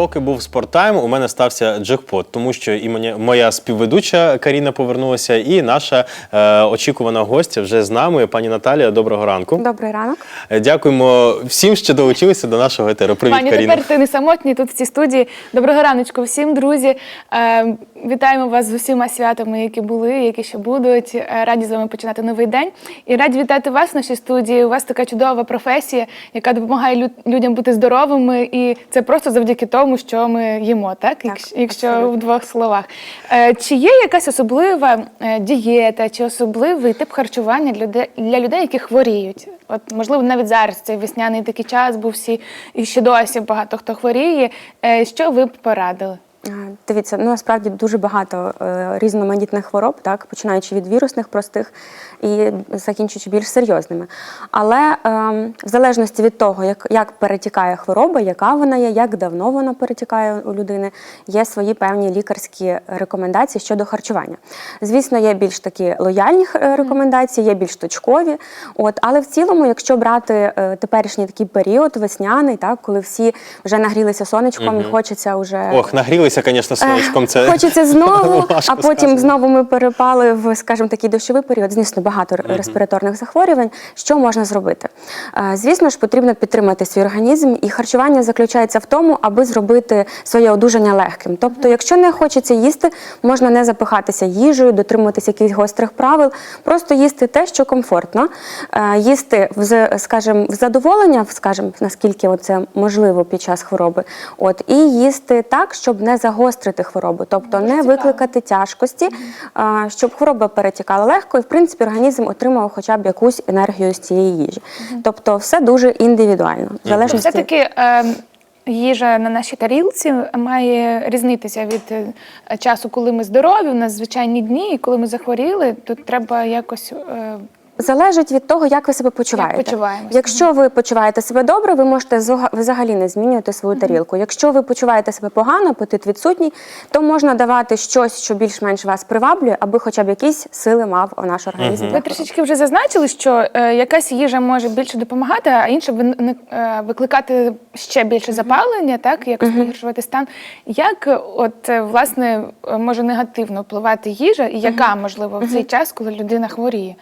Поки був спорттайм, у мене стався джекпот, тому що і моя, моя співведуча Каріна повернулася, і наша е, очікувана гостя вже з нами, пані Наталія. Доброго ранку. Добрий ранок. Е, Дякуємо всім, що долучилися до нашого етеру. Привіт, Пані, Каріна. тепер ти не самотній тут в цій студії. Доброго раночку всім, друзі. Е, вітаємо вас з усіма святами, які були, які ще будуть. Е, раді з вами починати новий день. І раді вітати вас в нашій студії. У вас така чудова професія, яка допомагає лю- людям бути здоровими. І це просто завдяки тому, що ми їмо, так? якщо якщо абсолютно. в двох словах. Е, чи є якась особлива е, дієта, чи особливий тип харчування для людей, для людей, які хворіють? От можливо, навіть зараз цей весняний такий час, був всі і ще досі багато хто хворіє. Е, Що ви б порадили? Дивіться, ну насправді дуже багато е, різноманітних хвороб, так починаючи від вірусних простих і закінчуючи більш серйозними. Але ем, в залежності від того, як, як перетікає хвороба, яка вона є, як давно вона перетікає у людини, є свої певні лікарські рекомендації щодо харчування. Звісно, є більш такі лояльні е, рекомендації, є більш точкові. От, але в цілому, якщо брати е, теперішній такий період, весняний, так, коли всі вже нагрілися сонечком і хочеться вже Ох, нагрілися, звісно, сонечком. Це Е, Хочеться знову, а потім сказано. знову ми перепали в, скажімо, такий дощовий період. Звісно, багато респіраторних захворювань. Що можна зробити? Е, Звісно ж, потрібно підтримати свій організм, і харчування заключається в тому, аби зробити своє одужання легким. Тобто, якщо не хочеться їсти, можна не запихатися їжею, дотримуватися якихось гострих правил, просто їсти те, що комфортно, Е, їсти в скажімо, в задоволення, скажімо, наскільки це можливо під час хвороби. От і їсти так, щоб не загострити хворобу, тобто не викликати тяжкості, щоб хвороба перетікала легко, і в принципі організм отримав хоча б якусь енергію з цієї їжі. Тобто, все дуже індивідуально. В залежності Все-таки е, їжа на нашій тарілці має різнитися від е, часу, коли ми здорові, у нас звичайні дні, і коли ми захворіли, то треба якось. Залежить від того, як ви себе почуваєте. почуваємося. Якщо ви почуваєте себе добре, ви можете взагалі не змінювати свою тарілку. Якщо ви почуваєте себе погано, апетит відсутній, то можна давати щось, що більш-менш вас приваблює, аби хоча б якісь сили мав наш організм. для Ви трішечки вже зазначили, що е, якась їжа може більше допомагати, а інша вин- е, викликати ще більше запалення, так якось погіршувати стан. Як от е, власне е, може негативно впливати їжа, і яка можливо в цей час, коли людина хворіє?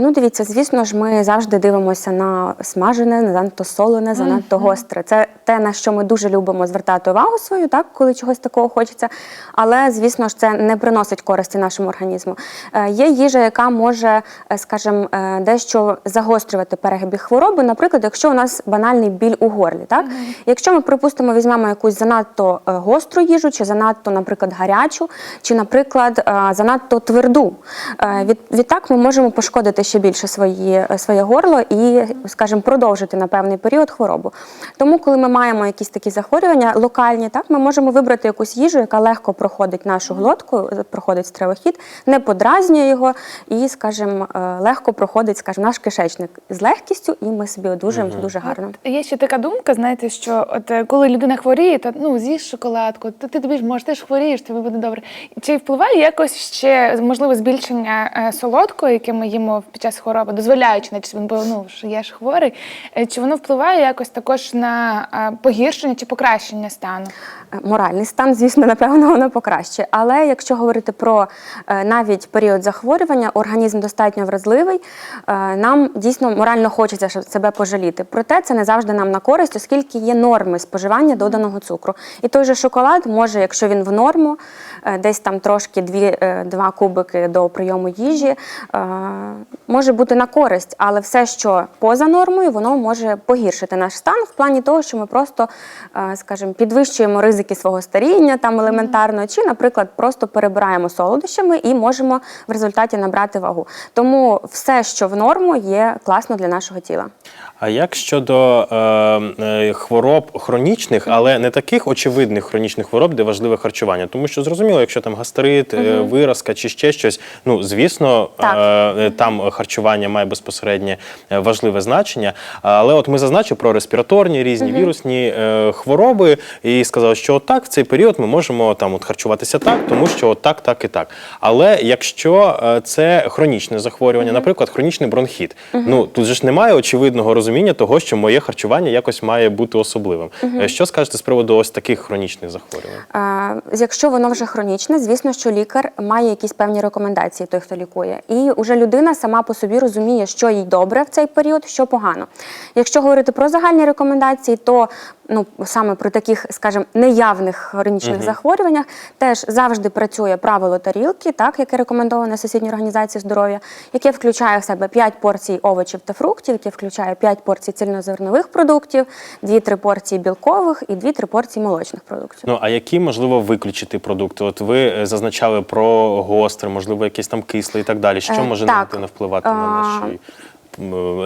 Ну, дивіться, звісно ж, ми завжди дивимося на смажене, на занадто солене, занадто гостре. Це те, на що ми дуже любимо звертати увагу свою, так, коли чогось такого хочеться. Але, звісно ж, це не приносить користі нашому організму. Е, є їжа, яка може, е, скажімо, е, дещо загострювати перебіг хвороби. Наприклад, якщо у нас банальний біль у горлі, так? Якщо ми, припустимо, візьмемо якусь занадто е, гостру їжу, чи занадто, наприклад, гарячу, чи, наприклад, занадто тверду, е, від, відтак ми можемо пошкодити ще більше свої, е, своє горло і, скажімо, продовжити на певний період хворобу. Тому, коли ми маємо якісь такі захворювання локальні, так ми можемо вибрати якусь їжу, яка легко проходить нашу глотку, е, проходить стравохід, не подразнює його і, скажімо, е, легко проходить, скажімо, наш кишечник з легкістю, і ми собі одужуємо дуже гарно. Є ще така думка, знаєте, що от коли людина хворіє, то ну з'їж шоколадку, то ти тобі ж можеш, ти ж хворієш, тобі буде добре. Чи впливає якось ще можливе збільшення солодкого, яке ми їмо під час хвороби, дозволяючи, наче він ну що я ж хворий, е, чи воно впливає якось також на е, погіршення чи покращення стану? Моральний стан, звісно, напевно, воно покращує. Але якщо говорити про е, навіть період захворювання, організм достатньо вразливий. е, Нам дійсно морально хочеться себе пожаліти. Проте це не завжди нам на користь, оскільки є норми споживання доданого цукру. І той же шоколад може, якщо він в норму, е, десь там трошки дві, е, два кубики до прийому їжі, може бути на користь, але все, що поза нормою, воно може погіршити наш стан в плані того, що ми просто, скажімо, підвищуємо ризики свого старіння там елементарно, чи, наприклад, просто перебираємо солодощами і можемо в результаті набрати вагу. Тому все, що в норму, є класно для нашого тіла. А як щодо е, е, хвороб хронічних, але не таких очевидних хронічних хвороб, де важливе харчування? Тому що зрозуміло, якщо там гастрит, е, виразка чи ще щось, ну звісно, е, там харчування має безпосереднє е, важливе значення. Але от ми зазначили про респіраторні різні вірусні е, хвороби і сказали, що от так в цей період ми можемо там от харчуватися так, тому що от так, так і так. Але якщо е, це хронічне захворювання, наприклад, хронічний бронхіт, ну тут же ж немає очевидного розуміння того, що моє харчування якось має бути особливим. Е, Що скажете з приводу ось таких хронічних захворювань? Якщо воно вже хронічне, звісно, що лікар має якісь певні рекомендації, той, хто лікує. І вже людина сама по собі розуміє, що їй добре в цей період, що погано. Якщо говорити про загальні рекомендації, то ну саме при таких, скажімо, неявних хронічних захворюваннях теж завжди працює правило тарілки, так яке рекомендоване Всесвітньою організацією здоров'я, яке включає в себе 5 порцій овочів та фруктів, яке включає 5 порцій цільнозернових продуктів, 2-3 порції білкових і 2-3 порції молочних продуктів. Ну а які можливо виключити продукти? От ви е, зазначали про гостре, можливо, якесь там кисле і так далі. Що Е, може негативно впливати на наші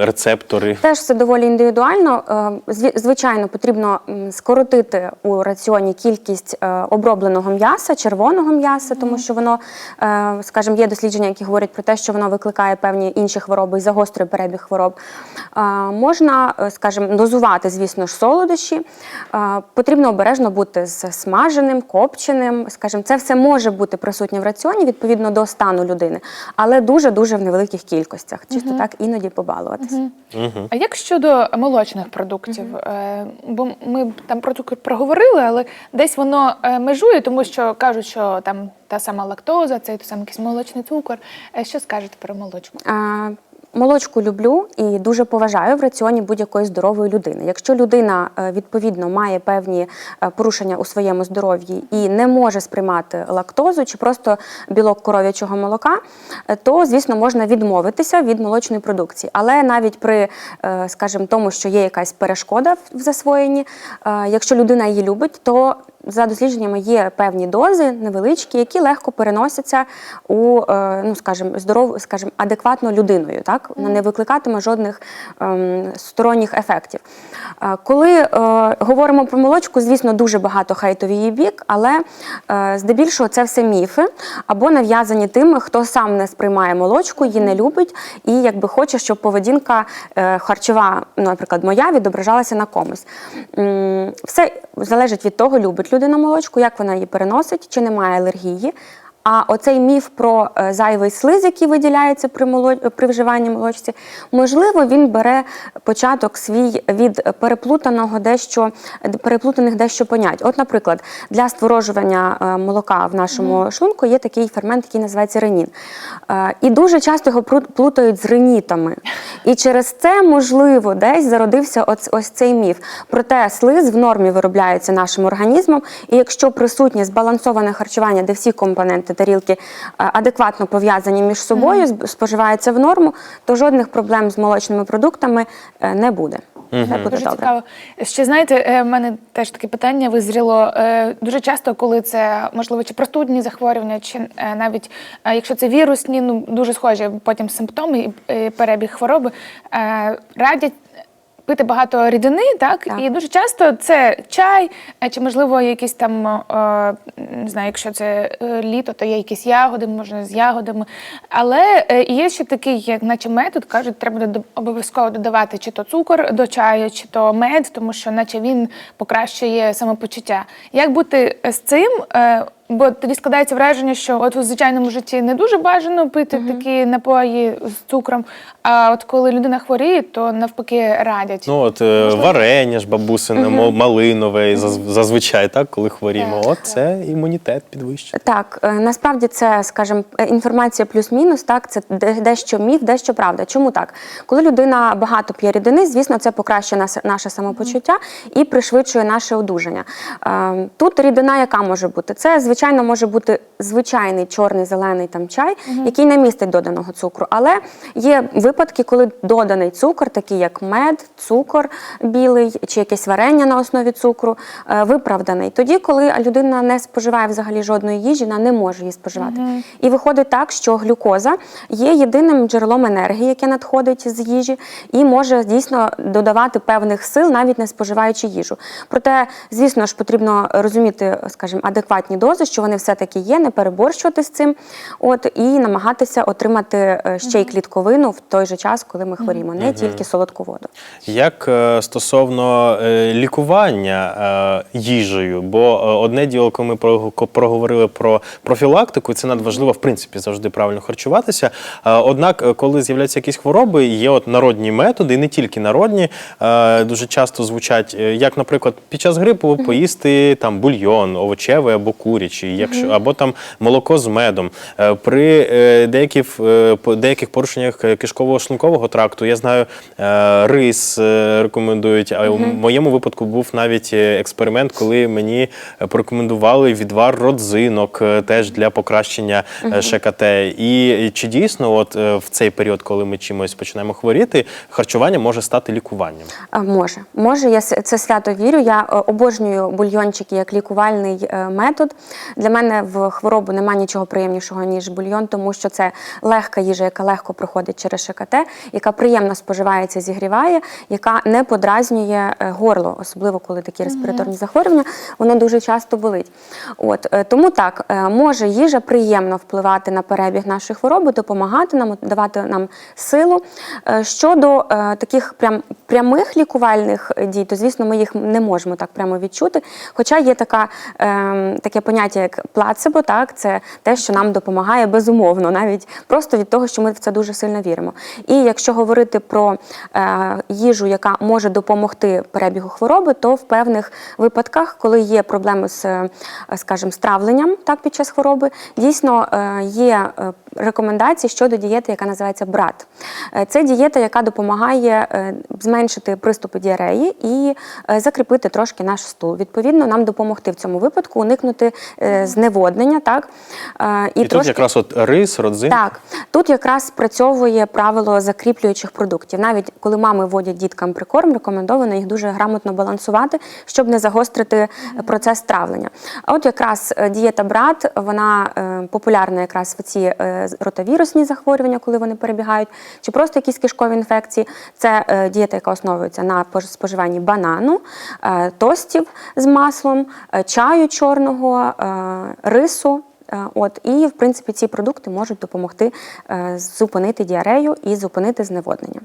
рецептори? Теж це доволі індивідуально. Е, Звичайно, потрібно скоротити у раціоні кількість е, обробленого м'яса, червоного м'яса, тому що воно, е, скажімо, є дослідження, які говорять про те, що воно викликає певні інші хвороби і загострює перебіг хвороб. Можна, скажімо, дозувати, звісно ж, солодощі. Потрібно обережно бути з смаженим, копченим. Скажімо, це все може бути присутнє в раціоні відповідно до стану людини, але дуже дуже в невеликих кількостях. Чисто так іноді побалуватися. А як щодо молочних продуктів? Е, Бо ми там про цукор проговорили, але десь воно е, межує, тому що кажуть, що там та сама лактоза, цей той самий якийсь молочний цукор. Е, Що скажете про молочку? А, Молочку люблю і дуже поважаю в раціоні будь-якої здорової людини. Якщо людина е, відповідно має певні е, порушення у своєму здоров'ї і не може сприймати лактозу чи просто білок коров'ячого молока, е, то звісно можна відмовитися від молочної продукції. Але навіть при, скажімо, тому, що є якась перешкода в засвоєнні, якщо людина її любить, то за дослідженнями є певні дози невеличкі, які легко переносяться у е, ну, скажімо, здоров, скажімо, адекватно людиною. Так вона не викликатиме жодних ем, сторонніх ефектів. Е, Коли е, говоримо про молочку, звісно, дуже багато хейту в її бік, але е, здебільшого це все міфи або нав'язані тими, хто сам не сприймає молочку, її не любить і якби хоче, щоб поведінка е, харчова, ну, наприклад, моя відображалася на комусь. Все залежить від того, любить людина молочку, як вона її переносить, чи немає алергії. А оцей міф про е, зайвий слиз, який виділяється при моло... при вживанні молочці, можливо, він бере початок свій від переплутаного дещо переплутаних дещо понять. От, наприклад, для створожування е, молока в нашому шлунку є такий фермент, який називається ренін. Е, І дуже часто його плутають з ренітами. І через це, можливо, десь зародився ось, ось цей міф. Проте слиз в нормі виробляється нашим організмом, і якщо присутнє збалансоване харчування, де всі компоненти тарілки е, адекватно пов'язані між собою, зб- споживається в норму, то жодних проблем з молочними продуктами е, не буде. Буде Дуже добре. цікаво. Ще знаєте, е, в мене теж таке питання визріло. Дуже часто, коли це можливо чи простудні захворювання, чи навіть якщо це вірусні, ну дуже схожі потім симптоми і перебіг хвороби, радять. Пити багато рідини, так? Так. і дуже часто це чай, е, чи можливо якісь там е, не знаю, якщо це е, літо, то є якісь ягоди, можна з ягодами. Але є ще такий, як наче метод, кажуть, треба обов'язково додавати чи то цукор до чаю, чи то мед, тому що наче він покращує самопочуття. Як бути з цим? Бо тоді складається враження, що от у звичайному житті не дуже бажано пити такі напої з цукром. А от коли людина хворіє, то навпаки радять. Ну от е, варення ж бабусине, мо- малинове, заз- зазвичай так, коли хворіємо. Так, От це імунітет підвищить. Так, е, насправді це, скажімо, е, інформація плюс-мінус, так, це дещо міф, дещо правда. Чому так? Коли людина багато п'є рідини, звісно, це покращує наше самопочуття і пришвидшує наше одужання. Е, Тут рідина, яка може бути? Це, звичайно, може бути звичайний чорний зелений там чай, який не містить доданого цукру. Але є випадки, коли доданий цукор, такий як мед, цукор білий чи якесь варення на основі цукру, е, виправданий. Тоді, коли людина не споживає взагалі жодної їжі, вона не може її споживати. І виходить так, що глюкоза є єдиним джерелом енергії, яке надходить з їжі, і може дійсно додавати певних сил, навіть не споживаючи їжу. Проте, звісно ж, потрібно розуміти, скажімо, адекватні дози. Дози, що вони все-таки є, не переборщувати з цим, от і намагатися отримати е, ще й клітковину в той же час, коли ми хворіємо, не тільки солодку воду. Як е, стосовно е, лікування їжею, бо одне діло, коли ми про- ко- проговорили про профілактику, це надважливо, в принципі, завжди правильно харчуватися. Однак, коли з'являються якісь хвороби, є от народні методи, і не тільки народні, дуже часто звучать, як, наприклад, під час грипу поїсти там бульйон, овочевий або курячий, якщо або там молоко з медом. Е, При е, деяких, е, деяких порушеннях е, кишково-шлункового тракту, я знаю, рис рекомендують. А в моєму випадку був навіть експеримент, коли мені порекомендували відвар родзинок теж для покращення ШКТ. І чи дійсно, от в цей період, коли ми чимось починаємо хворіти, харчування може стати лікуванням? А, Може, може, я це свято вірю. Я обожнюю бульйончики як лікувальний метод. Для мене в хворобу немає нічого приємнішого ніж бульйон, тому що це легка їжа, яка легко проходить через ШКТ, яка приємно споживається, зігріває, яка не подразнює е, горло, особливо коли такі респіраторні захворювання, воно дуже часто болить. От е, тому так е, може їжа приємно впливати на перебіг нашої хвороби, допомагати нам, давати нам силу. Щодо таких прям прямих лікувальних дій, то звісно, ми їх не можемо так прямо відчути. Хоча є така, е, таке поняття, як плацебо, так це те, що нам допомагає безумовно, навіть просто від того, що ми в це дуже сильно віримо. І якщо говорити про е, їжу, яка може допомогти перебігу хвороби, то в певних випадках, коли є проблеми з, е, скажімо, з травленням так, під час хвороби, дійсно е, є е, рекомендації щодо дієти, яка називається брат. Е, Це дієта, яка допомагає зменшити приступи діареї і закріпити трошки наш стул. Відповідно, нам допомогти в цьому випадку уникнути зневоднення. Так? Е, І, тут якраз от рис, родзин. Так, тут якраз спрацьовує правило закріплюючих продуктів. Навіть коли мами вводять діткам прикорм, рекомендовано їх дуже грамотно балансувати, щоб не загострити е, процес травлення. А от якраз е, дієта брат, вона е, популярна якраз в ці е, ротавірусні захворювання, коли вони перебігають, чи просто якісь кишкові інфекції. Це е, дієта, яка основується на споживанні банану, е, тостів з маслом, е, чаю чорного, е, рису. Е, От і в принципі ці продукти можуть допомогти е, зупинити діарею і зупинити зневоднення.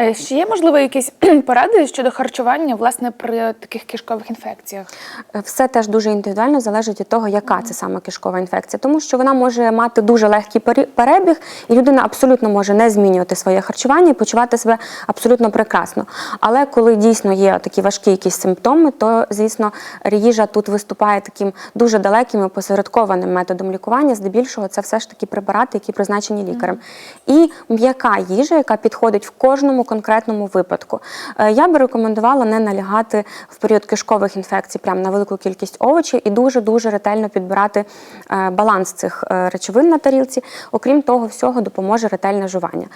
Е, Ще є, можливо, якісь поради щодо харчування власне при таких кишкових інфекціях? Е, Все теж дуже індивідуально залежить від того, яка це саме кишкова інфекція, тому що вона може мати дуже легкий перебіг, і людина абсолютно може не змінювати своє харчування і почувати себе абсолютно прекрасно. Але коли дійсно є такі важкі якісь симптоми, то звісно їжа тут виступає таким дуже далеким і посередкованим методом лікування. Здебільшого це все ж таки препарати, які призначені лікарем. І м'яка їжа, яка підходить в кожному конкретному випадку. Е, Я би рекомендувала не налягати в період кишкових інфекцій прямо на велику кількість овочів і дуже дуже ретельно підбирати е, баланс цих е, речовин на тарілці. Окрім того, всього допоможе ретельне жування.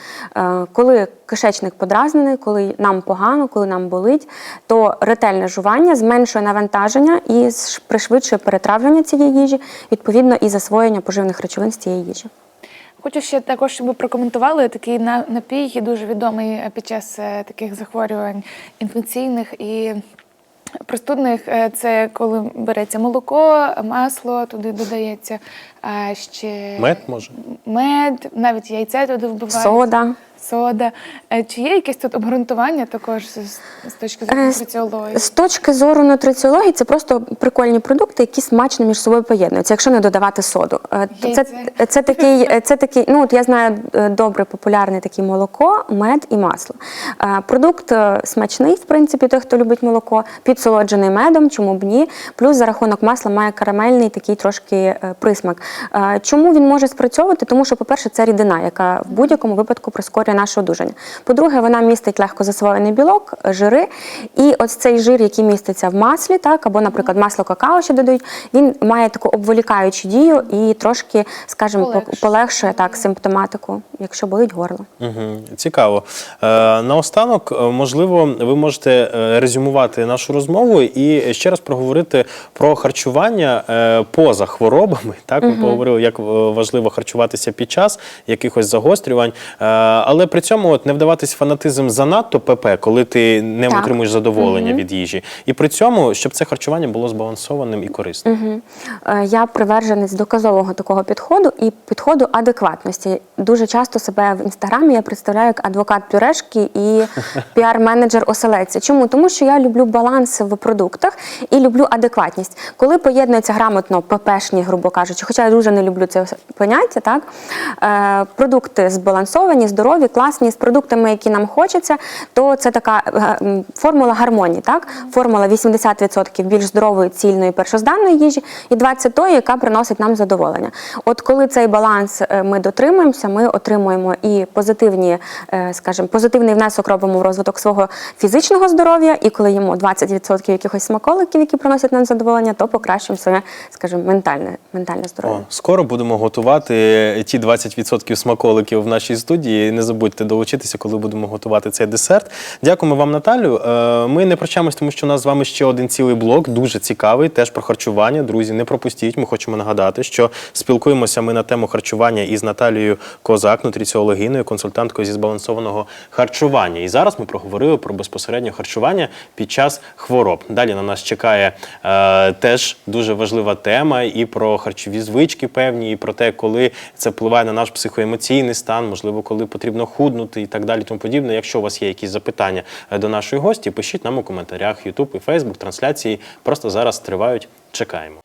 Коли кишечник подразнений, коли нам погано, коли нам болить, то ретельне жування зменшує навантаження і пришвидшує перетравлення цієї їжі, відповідно, і засвоєння поживних речовин з цієї їжі. Хочу ще також, щоб ви прокоментували такий на- напій, дуже відомий е, під час е, таких захворювань інфекційних і простудних. Е, Це коли береться молоко, масло, туди додається а ще Мед може? мед, навіть яйце туди вбивають. Сода. Сода. Е, Чи є якесь тут обґрунтування також з, з точки зору Е, нутриціології? З точки зору нутриціології, це просто прикольні продукти, які смачно між собою поєднуються, якщо не додавати соду. Е, Це, це, такий, це такий, ну от я знаю добре популярний такий молоко, мед і масло. Продукт смачний, в принципі, той, хто любить молоко, підсолоджений медом, чому б ні. Плюс за рахунок масла має карамельний такий трошки присмак. Чому він може спрацьовувати? Тому що, по-перше, це рідина, яка в будь-якому випадку прискорює наше одужання. По-друге, вона містить легко засвоєний білок, жири. І ось цей жир, який міститься в маслі, так, або, наприклад, масло какао ще додають, він має таку обволікаючу дію і трошки, скажімо, Полегшує. полегшує так, симптоматику, якщо болить горло. Угу, цікаво. Е, наостанок, е, можливо, ви можете е, резюмувати нашу розмову і ще раз проговорити про харчування е, поза хворобами. Так, ми поговорили, як важливо харчуватися під час якихось загострювань. Е, Але при цьому от не вдаватись фанатизм занадто ПП, коли ти не Так. отримуєш задоволення від їжі. І при цьому, щоб це харчування було збалансованим і корисним. Е, Я приверженець доказового такого підходу і підходу адекватності. Дуже часто себе в інстаграмі я представляю як адвокат пюрешки і піар-менеджер оселедця. Чому? Тому що я люблю баланс в продуктах і люблю адекватність. Коли поєднується грамотно ППшні, грубо кажучи, хоча я дуже не люблю це поняття, так е, продукти збалансовані, здорові, класні з продуктами, які нам хочеться, то це така е, формула гармонії. Так, формула 80% більш здорової, цільної, першозданної їжі, і 20% тої, яка приносить нам задоволення. От коли цей баланс е, ми дотримуємося, ми отримуємо і позитивні, е, скажімо, позитивний внесок робимо в розвиток свого фізичного здоров'я, і коли їмо 20% якихось смаколиків, які приносять нам задоволення, то покращуємо своє, скажімо, ментальне, ментальне здоров'я. Скоро будемо готувати ті 20% смаколиків в нашій студії. Не забудьте долучитися, коли будемо готувати цей десерт. Дякуємо вам, Наталю. Е, Ми не прощаємось, тому що у нас з вами ще один цілий блок, дуже цікавий, теж про харчування. Друзі, не пропустіть. Ми хочемо нагадати, що спілкуємося ми на тему харчування із Наталією Козак, нутриціологиною, консультанткою зі збалансованого харчування. І зараз ми проговорили про безпосередньо харчування під час хвороб. Далі на нас чекає е, теж дуже важлива тема і про харчові звички певні, і про те, коли це впливає на наш психоемоційний стан, можливо, коли потрібно худнути і так далі. Тому подібне. Якщо у вас є якісь запитання е, до нашої гості, пишіть нам у коментарях YouTube і Facebook. Трансляції просто зараз тривають. Чекаємо.